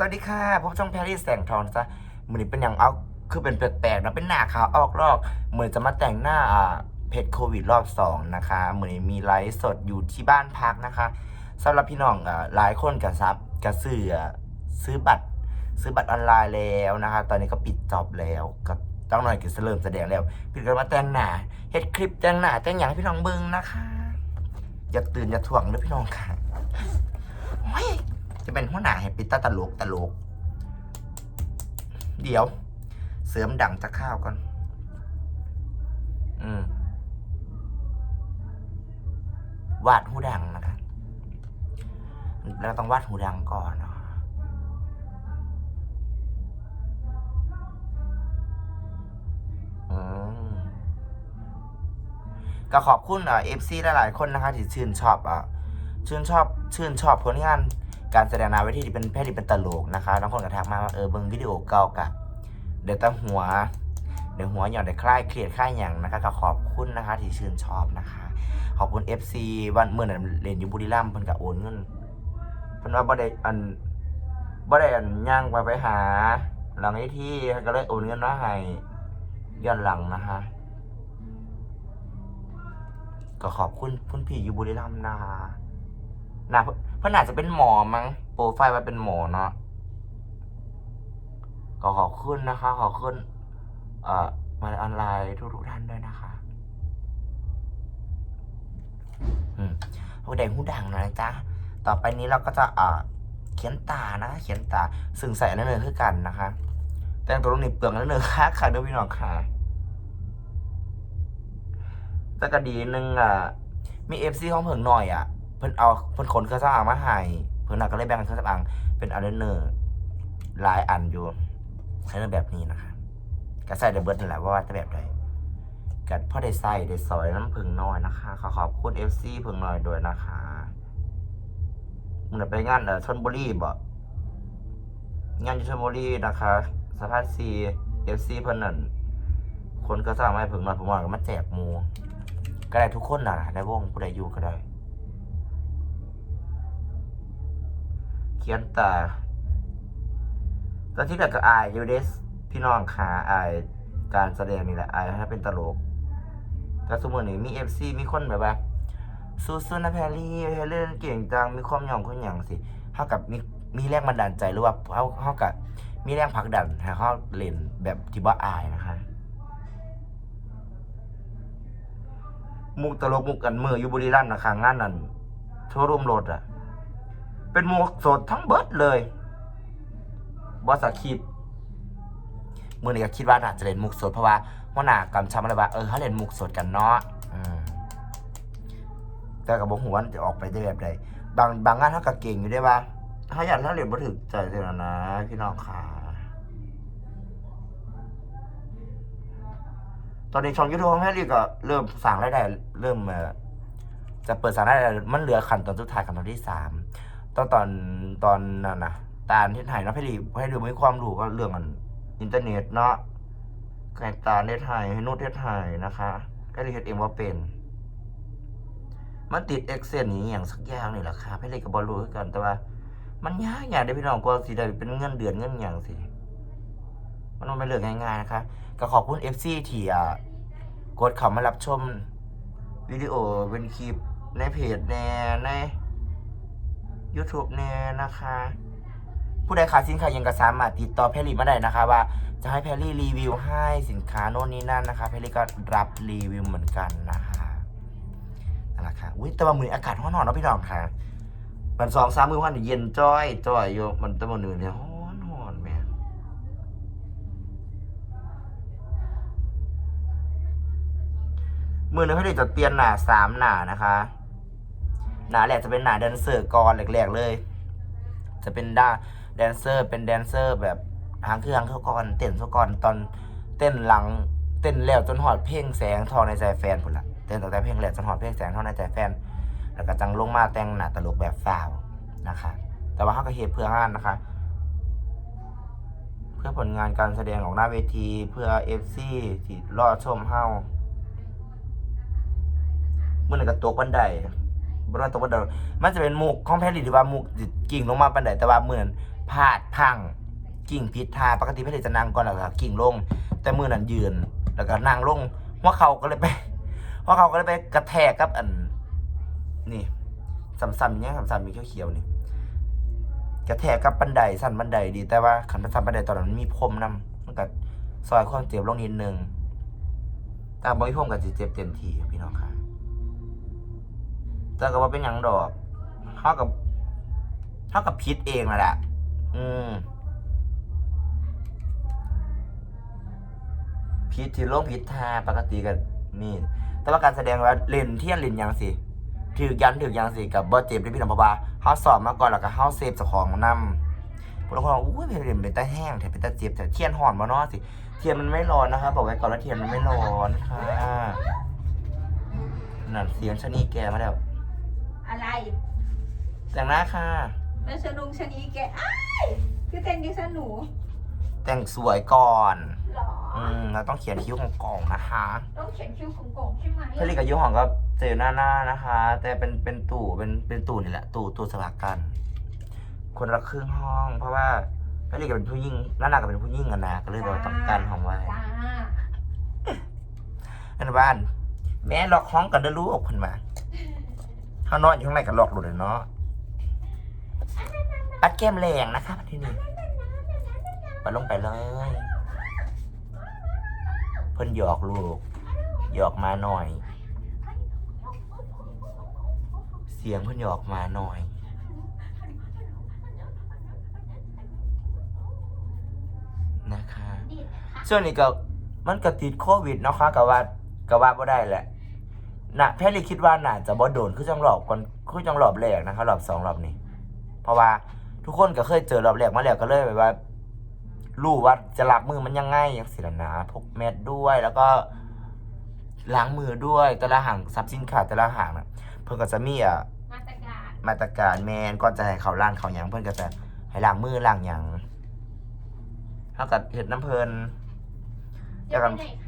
สวัสดีค่ะผมช่องแพรรี่แสงทองนะจ๊ะมือนี้เป็นอย่างเอาคือเป็นแปลกๆนะเป็นหน้าขาวออกรอกมือจะมาแต่งหน้าเพจโควิดรอบสองนะคะมือนี้มีไลฟ์สดอยู่ที่บ้านพักนะคะสำหรับพี่น้องอ่าหลายคนกับซับกับซื้อซื้อบัตร ซื้อบัตรออนไลน์แล้วนะคะ ตอนนี้ก็ปิดจอบแล้วก็ต้องหน่อยก็เริ่มแสดงแล้วพี่ก็มาแต่งหน้าเฮ็ดคลิปแต่งหน้าแต่งอย่างให้พี่น้องเบิ่งนะคะอย่าตื่นอย่าถ่วงเด้อพี่น้องค่ะโอ้ย จะเป็นหัวหน้าให้ปิดตาตลกตลก เดี๋ยว เสริมดังจะข้าวก่อน อืม วาดหูดังนะคะเราต้องวาดหูดังก่อนนะคะอืมก็ขอบคุณเอ่อฟซีหลายๆคนนะคะที่ชื่นชอบอะชื่นชอบ ชื่นชอบผลงาน การแสดงนาเวทีที่เป็นแพทย์ที่เป็นตลกนะคะบางคนก็ทักมาว่าเออเบิ่งวิดีโอเก่ากะเดี๋ยวตั้งหัว เดี๋ยวหัวหย่อนเดี๋ยวคล้ายเครียดคล้ายอย่างนะคะก็ขอบคุณนะคะ ที่ชื่นชอบนะคะ ขอบคุณ FC วันเมื่อนั้นเรียนอยู่บุรีรัมย์เพิ่นก็โอนเงินเพิ่นว่าบ่ได้อันบ่ได้อันย่างไปไปหา หลังเวทีก็เลยโอนเงินมาให้ย้อนหลังนะคะก็ขอบคุณคุณพี่อยู่บุรีรัมย์นะคะ น่าเพื่อนอาจจะเป็นหมอมั้งโปรไฟล์ว่าเป็นหมอเนาะก็ขอบคุณนะคะ ขอบคุณเอ่อมาออนไลน์ทุกๆท่านด้วยนะคะอืมผู้ใดผู้ดังนะจ๊ะต่อไปนี้เราก็จะเอ่อเขียนตานะเขียนตาซึ่งใส่อันนั้นเลยคือกันนะคะ แต่งตัวลงนี่เปลืองอันนั้นเลยค่ะค่ะด้วยพี่น้องค่ะแต่ก็ดีนึงอะมีเอฟซีของเพิ่งหน่อยอะ เพิ่นเอาเพิ่นขนเครื่องสำอางมาให้เพิ่นน่ะก็เลยแบ่งเครื่องสำอางเป็นอเลนเนอร์หลายอันอยู่ใช้ในแบบนี้นะคะก็ใส่ได้เบิร์ดนี่แหละว่าว่าจะแบบใดกัดพ่อได้ใส่ได้สอยน้ำผึ้งน้อยนะคะ ขอขอบคุณเอฟซีผึ้งน้อยด้วยนะคะมึงน่ะไปงานเออชนบุรีบ่งานอยู่ชนบุรีนะคะสะพานซีเอฟซีเพิ่นนั่นคนก็สร้างมาให้ผึ้งน้อยผมว่าก็มาแจกมูก็ได้ทุกคนนะในวงผู้ใดอยู่ก็ได้ ขียนตาตอนที่แบบก็อายอยูเดสพี่น้องขาอายการแสดงนี่แหละอายถ้าเป็นตลกแต่สมมตินี่มีเอฟซีมีคนแบบว่าสู้ๆนะแพรรี่แพรรี่เลนเก่งจังมีความหย่องคนหย่องสิเท่ากับมีมีแรงบันดาลใจหรือว่าเท่าเท่ากับมีแรงผลักดันให้เขาเล่นแบบที่ว่าอายนะคะมุกตลกมุกกันมืออยู่บุรีรัมย์นะคะงานนั้นโชว์รูมรถอะ เป็นมุกสดทั้งเบิดเลยบอสคิดมือนี้ก็คิดว่าน่าจะเล่นมุกสดเพราะว่าหัวหน้ากำชับอะไรว่าเออเขาเล่นมุกสดกันเนาะแต่กับบอกหัวมันจะออกไปได้แบบใดบางบางงานเขาก็เก่งอยู่ได้ว่าถ้าอยากถ้าเรียนบ่ถึกใจเลยนะพี่น้องค่ะตอนนี้ช่องยูทูบของแม่ลีก็เริ่มสั่งรายได้เริ่มจะเปิดสั่งรายได้มันเหลือขั้นตอนสุดท้ายขั้นตอนที่สาม ตอนตอนตอนนั่นนะตาลที่ไทยนะพี่ลีให้ดูมีความรู้ก็เรื่องอันอินเทอร์เน็ตเนาะไก่ตาเน็ตไทยให้นูดเน็ตไทยนะคะก็เลยเฮ็ดเองว่าเป็น มันติดเอ็กเซนนี้อย่างสักอย่างนี่แหละค่ะพี่ลีกับบอลรู้กันแต่ว่า มันยากอย่างเดียวพี่น้องกว่าสิได้เป็นเงินเดือนเงินอย่างสิมันไม่เลือกง่ายๆนะคะก็ขอบคุณ FC ที่อ่กดเข้ามารับชมวิดีโอเป็นคลิปในเพจแนใน YouTube แน่นะคะ ผู้ใดขายสินค้ายังก็สามารถติดต่อแพรรี่มาได้นะคะว่าจะให้แพรรี่รีวิวให้สินค้าโน่นนี่นั่นนะคะแพรรี่ก็รับรีวิวเหมือนกันนะคะนั่นแหละค่ะอุ้ยแต่ว่ามืออากาศร้อนๆเนาะพี่น้องค่ะ มันสองสามมือวันเย็นจ้อยจ้อยอยู่มันแตะวันหนึ่งเนี่ยร้อนร้อนแม่มือหนึ่งให้เด็กจะเตียนหนาสามหนานะคะ หนาแรกจะเป็นหนาแดนเซอร์ก่อนแรกๆเลย จะเป็นด้าแดนเซอร์เป็นแดนเซอร์ แบบหางเครื่องเขาก่อนเต้นเขาก่อนตอนเต้นหลังเต้นแล้วจนหอดเพลงแสงทองในใจแฟนพุ่นละเต้นตั้งแต่เพลงแรกจนหอดเพลงแสงทองในใจแฟน แล้วก็จังลงมาแต่งหน้าตลกแบบสาวนะคะ แต่ว่าเขาก็เฮ็ดเพื่องานนะคะ เพื่อผลงานการแสดงของหน้าเวทีเพื่อเอฟซีที่รอชมเฮามื่อนั้นก็ตกบันได บนนั้นตกบันไดมันจะเป็นมุกของแพรรี่ที่ว่ามุกกิ่งลงมาบันไดแต่ว่าเหมือนพลาดพังกิ่งพิษทาปกติเพลิจะนั่งก่อนแล้วก็กิ่งลง แต่มือนั้นยืน แล้วก็นั่งลงหัวเขาก็เลยไปหัวเขาก็เลยไปกระแทกกับอัน นี่สัมๆเนี่ยสัมๆมีเขียวๆนี่กระแทกกับบันไดสั่นบันไดดี แต่ว่าขันสั่นบันไดตอนนั้นมีพรมนำมันก็ซอยความเจ็บลงนิดนึงแตามบ่มีพรมก็สิเจ็บเต็มทีพี่น้องค่ะ แต่ก็ว่าเป็นหยังดอกเท่ากับเท่ากับพิษเองนั่นแหละ อืมพิษที่ลงพิษทาปกติกันนี่ แต่ว่าการแสดงว่าเล่นเที่ยนเล่นยังสิถือยันถือยังสิกับบอเจ็บที่พี่น้องเพราะว่าเขาสอบมาก่อนแล้วก็เขาเซฟเจ้าของนำพวกเราคนบอกอุ้ยเป็นเป็นตาแห้งแต่เป็นตาเจ็บแต่เทียนห่อนมาเนาะสิ เทียนมันไม่ร้อนนะครับบอกไว้ก่อนว่าเทียนมันไม่ร้อนค่ะนั่นเสียงชะนีแกมาแล้ว อะไรแต่งหน้าค่ะ แล้วชะนุงชะนีแกอ้ายคือแต่งดิฉันหนูแต่งสวยก่อน หรอ อืม เราต้องเขียนคิ้วของกล่องนะคะ ต้องเขียนคิ้วของกงใช่ไหมผลิตกับยิ้วของก็เจอหน้าหน้านะคะ แต่เป็นเป็นตู่เป็นเป็นตู่นี่แหละ ตู่ตู่สลักกัน คนละครึ่งห้อง เพราะว่าผลิตกับเป็นผู้หญิงหน้าหน้ากับเป็นผู้หญิงกันนะก็เลยแบบต้องกันของไว้จ้าอันบ้าน แม่ล็อกห้องกันได้รู้ออกคนมา ข้างนอกอยู่ข้างในกันล็อกหลุดเลยเนาะปัดแก้มแรงนะคะที่นี่ไปลงไปเลยเพิ่นหยอกลูกหยอกมาหน่อย เสียงเพิ่นหยอกมาหน่อยนะคะช่วงนี้ก็มันก็ติดโควิดเนาะคะก็ว่าก็ว่าบ่ได้แหละ นะแพทย์เลยคิดว่าน่าจะบ่โดนคือจังรอบก่อนคือจังรอบแรกนะคะรอบสองรอบนี้ เพราะว่าทุกคนก็เคยเจอรอบแรกมาแล้วก็เลยแบบว่ารู้ว่าจะรับมือมันยังไงอย่างสิละนะพกแมสด้วยแล้วก็ล้างมือด้วยแต่ละห่างซับสินค้าแต่ละห่างนะเพิ่นก็จะมีอะมาตรการมาตรการแมนก่อนจะให้เขาล้างเขาหยังเพิ่นก็จะให้ล้างมือล้างหยังเท่ากับเห็ดน้ำเพลินจะไปไหนคะหนู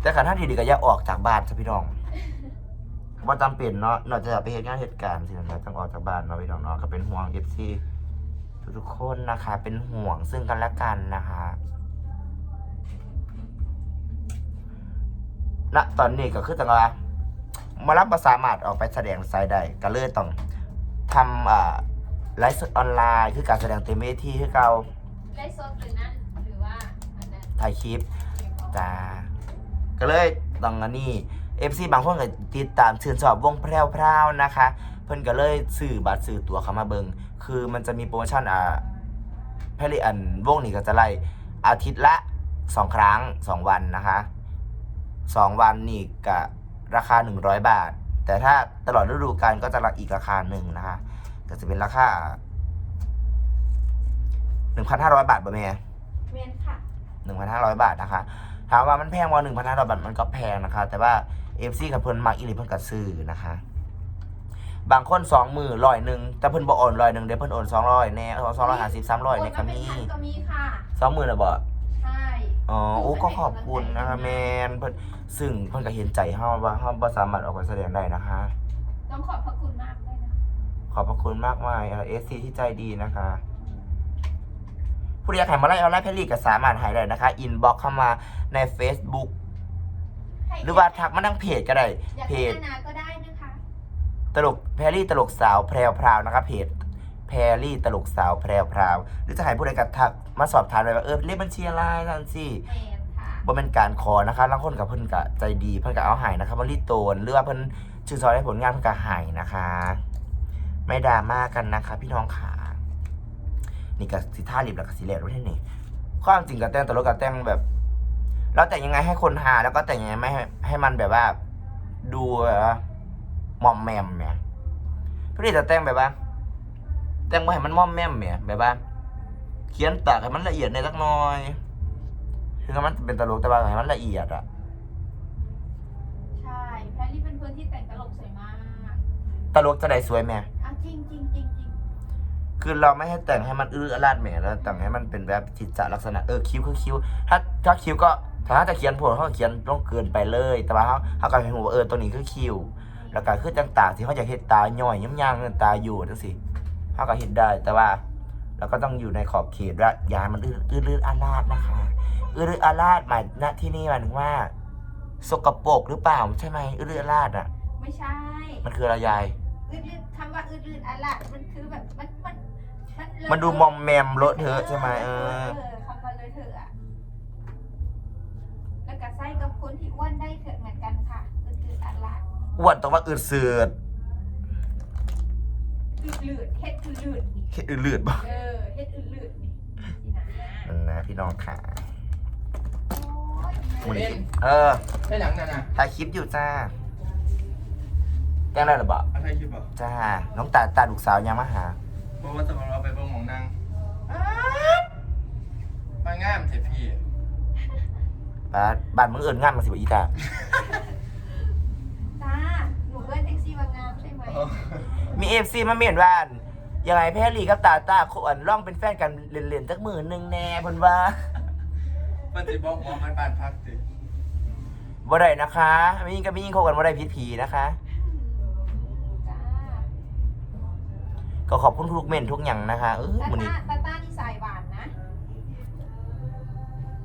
แต่ขันท่าดีๆก็อย่าออกจากบ้านจ้ะพี่น้องว่าจำเป็นเนาะนอกจากไปเหตุงานเหตุการณ์สินะต้องออกจากบ้านเนาะพี่น้องเนาะก็เป็นห่วงเอฟซีทุกๆคนนะคะ เป็นห่วงซึ่งกันและกันนะคะณตอนนี้ก็คือจังว่ามารับประสามารถออกไปแสดงไซด์ได้ก็เลยต้องทำอ่าไลฟ์สดออนไลน์ คือการแสดงเต็มเวทีคือเก่าได้สดหรือนั่นหรือว่าอันนั้นถ่ายคลิปเก็บเอาจ้า ก็เลยต้องอันนี้เอฟซีบางคนก็ติดตามชื่นชอบวงแพรวพราวๆนะคะ เพิ่นก็เลยซื้อบัตรซื้อตั๋วเข้ามาเบิงคือมันจะมีโปรโมชั่นอ่าแพรอันวงนี้ก็จะไล่อาทิตย์ละสองครั้งสองวันนะคะสองวันนี่ก็ราคา 100 บาท แต่ถ้าตลอดฤดูกาลก็จะอีกราคาหนึ่งนะคะก็จะเป็นราคา 1,500 บาทบ่แม่เมนค่ะหนึ่งพันห้าร้อยบาทนะคะ ถามว่ามันแพงว่าหนึ่งพันห้าร้อยบาทมันก็แพงนะคะ แต่ว่าเอฟซีกับเพิ่นมักอีหลีเพิ่นก็ซื้อนะคะ บางคนสองมือร้อยหนึ่งแต่เพิ่นบ่โอนร้อยหนึ่งเดี๋ยวเพิ่นโอนสองร้อยแน่สองร้อยห้าสิบสามร้อยเนี่ยก็มีโอนมาเป็นพันก็มีค่ะสองมือนะบ่ใช่อ๋อโอ้ก็ขอบคุณนะคะแมนเพิ่นซึ่งเพิ่นก็เห็นใจเฮาว่าเฮาบ่สามารถออกไปแสดงได้นะคะ ต้องขอบพระคุณมากเลยนะขอบพระคุณมากมายเอฟซีที่ใจดีนะคะ ผู้ใดอยากให้มาไล่เอาไล่เพลีก็สามารถให้ได้นะคะ อินบ็อกเข้ามาใน Facebook หรือว่าทักมาทางเพจก็ได้อยากเพให้จนานาก็ได้นะคะ ตลกแพรรี่ตลกสาวแพรวพราวนะครับเพจแพรรี่ตลกสาวแพรวพราว หรือจะให้ผู้ใดกัทักมาสอบถามเลยว่าเออเลขบัญชีอะไรนั่นสิแมนค่ะบ่เป็นการขอนะคะบางคนกับเพิ่นกะใจดีเพิ่นกะเอาใหายนะคะมารีดโตนหรือว่าเพิ่นชื่นชอบให้ผลงานเพิ่นกะหายนะคะ ไม่ดราม่ากันนะคะ พี่น้องขา นี่ก็สิท่ารีบแล้วก็สิเลดไว้ที่นี่ความจริงกับแต่งตลกกับแต่งแบบ เราแต่งยังไงให้คนหาแล้วก็แต่งยังไงไม่ให้ให้มันแบบว่า ดูแบบว่ามอมแมมเนี่ยพี่จะแต่งแบบว่า แต่งมาให้มันมอมแมมเนี่ยแบบว่า เขียนตากให้มันละเอียดในอยสักหน่อยคือมันเป็นตลกแต่ว่าให้มันละเอียดอะใช่แพรรี่เป็นเพื่อนที่แต่งตลกสวยมากตลกจะได้สวยแม่อะจริงจริงจริงจริง คือเราไม่ให้แต่งให้มันอื้ออาลาดแหม่แล้วแต่งให้มันเป็นแบบจิตจะลักษณะเออคิ้วคือคิ้ว ถ้าถ้าคิ้วก็ถ้าจะเขียนโผล่เขาก็เขียนต้องเกินไปเลย แต่ว่าเขาเขาก็เห็นว่าเออตัวนี้คือคิ้วแล้วก็คือต่างๆที่เขาอยากเห็นตาย่อยย้ำยางตาอยู่จังสิเขาเขาก็เห็นได้แต่ว่าเราก็ต้องอยู่ในขอบเขตว่าอย่าให้มันอื้ออื้อลืดอาลาดนะคะอื้อลืดอาลาดหมายณที่นี่หมายถึงว่า สกปรกหรือเปล่าใช่ไหมอื้อลืดอาลาดอะ ไม่ใช่ มันคืออะไรยาย อืดๆคำว่าอืดๆอะไรมันคือแบบมันมัน มันเลอะมันดูมอมแมมเลอะเทอะใช่ไหมเออเออคำว่าเลอะเทอะอะแล้วก็ไส้กับคนที่อ้วนได้เถอะเหมือนกันค่ะอืดๆอะไรอ้วนต้องว่าอืดเสือดอืดๆเฮ็ดอืดๆนี่เฮ็ดอืดลืดบ่เออเฮ็ดอืดๆนี่นี่นะนั่นนะพี่น้องค่ะโอ้ยหมูนี่เออได้หลังนั่นน่ะถ่ายคลิปอยู่จ้าแจ้งได้หรือเปล่าอะไรคลิปอะจ้าน้องตาตาลูกสาวยังมาหา บอกว่าจะมาเราไปเบิ่งหมองนางมางามเถอะพี่บ้านบ้านมึงเอิญงานมาสิบอีตาตาหนูเอ้ยแท็กซี่ว่างามใช่ไหมมีเอฟซีมาเมียนว่ายังไงแพรลีกับตาตาขวนร่องเป็นแฟนกันเล่นๆจักมือหนึงแน่เพิ่นว่ามันจะบอกหมองมันบานพักสิบ่ได้นะคะมียิงกับมียิงเขากันบ่ได้ผิดผีนะคะ ก็ขอบคุณทุกเม่นทุกอย่างนะคะเออตามื้อนี้ตาตาตานี่สายหวานนะ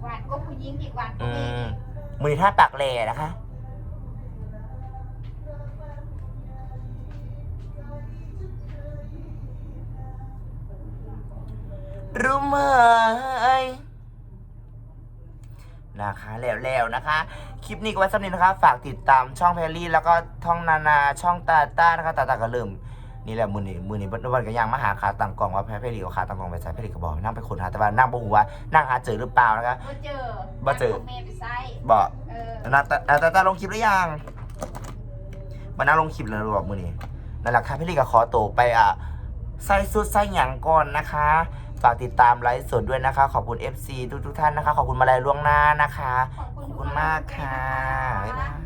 หวานก็ผู้หญิงอีกหวานก็อืแม่มอีกมื้อนี้ท่าปากแหล่นะคะ รู้ไหมนะคะแล้วๆนะคะ คลิปนี้ก็ไว้สำหรับนี้นะคะ ฝากติดตามช่องแพรรี่ แล้วก็ท่องนานาช่องตาต้านะคะตาตาก็เริ่ม นี่แหละมือนี้มือนี้วันก็ยังมาหาขาตังกล่องว่าแพรรี่เอาขาตังกล่องไปใส่แพรรี่ก็บอกให้นั่งไปคนหาแต่ว่านั่งบ่หูว่านั่งหาเจอหรือเปล่านะคะบ่เจอบ่เจอแม่ไปไส้บอกเออนาตานาตาตาลงคลิปหรือยังมานั่งลงคลิปแล้วหรือเปล่ามือนี้นั่นแหละค่ะแพรรี่ก็ขอตัวไปอะใส่สุดใส่หยังก่อนนะคะฝากติดตามไลฟ์สดด้วยนะคะ ขอบคุณ FC ทุกทุกๆท่านนะคะ ขอบคุณมาลัยล่วงหน้านะคะ ขอบคุณขอบคุณมากค่ะบ๊าย